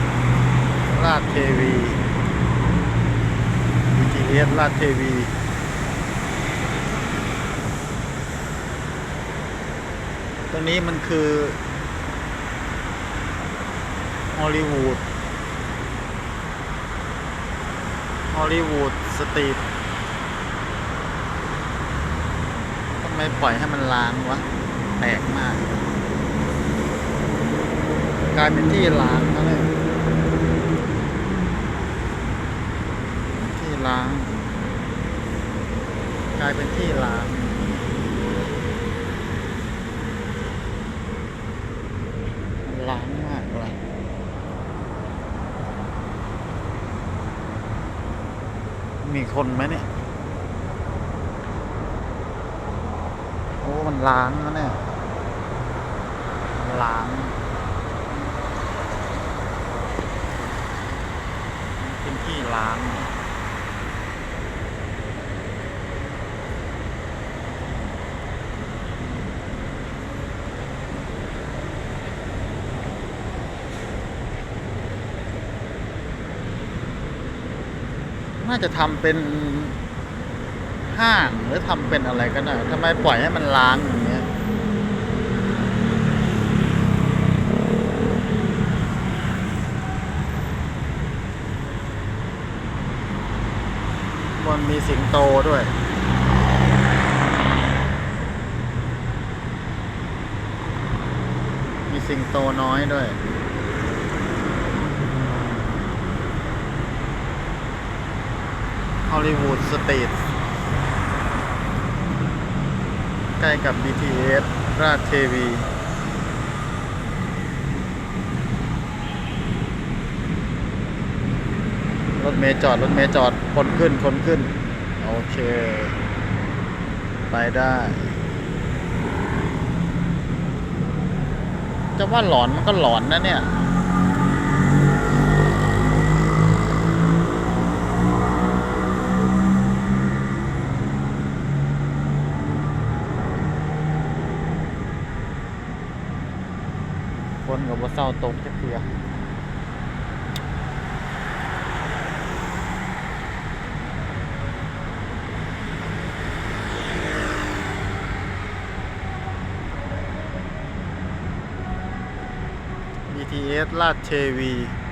s ลาดเทวี BTS ลาดเทวีตรงนี้มันคือฮอลลีวูดฮอลลีวูดสตรีททำไมปล่อยให้มันล้างวะแปลกมาก กลายเป็นที่ล้างแล้วเลย ล้าง กลายเป็นที่ล้างล้างมากเลยมีคนไหมเนี่ย โอ้ มันล้างแล้วเนี่ย ล้างเป็นที่ล้าง น่าจะทำเป็นห้างหรือทำเป็นอะไรก็ได้ทำไมปล่อยให้มันล้างอย่างเงี้ยมันมีสิงโตด้วยมีสิงโตน้อยด้วย อลลีวูดสตรีทใกล้กับ BTS ราชเทวี รถเมย์จอด รถเมย์จอด คนขึ้น คนขึ้น โอเค ไปได้ จะว่าหลอนมันก็หลอนนะเนี่ย คนกับว่าเศร้าตกจะเพีย BTS ลาดเทวี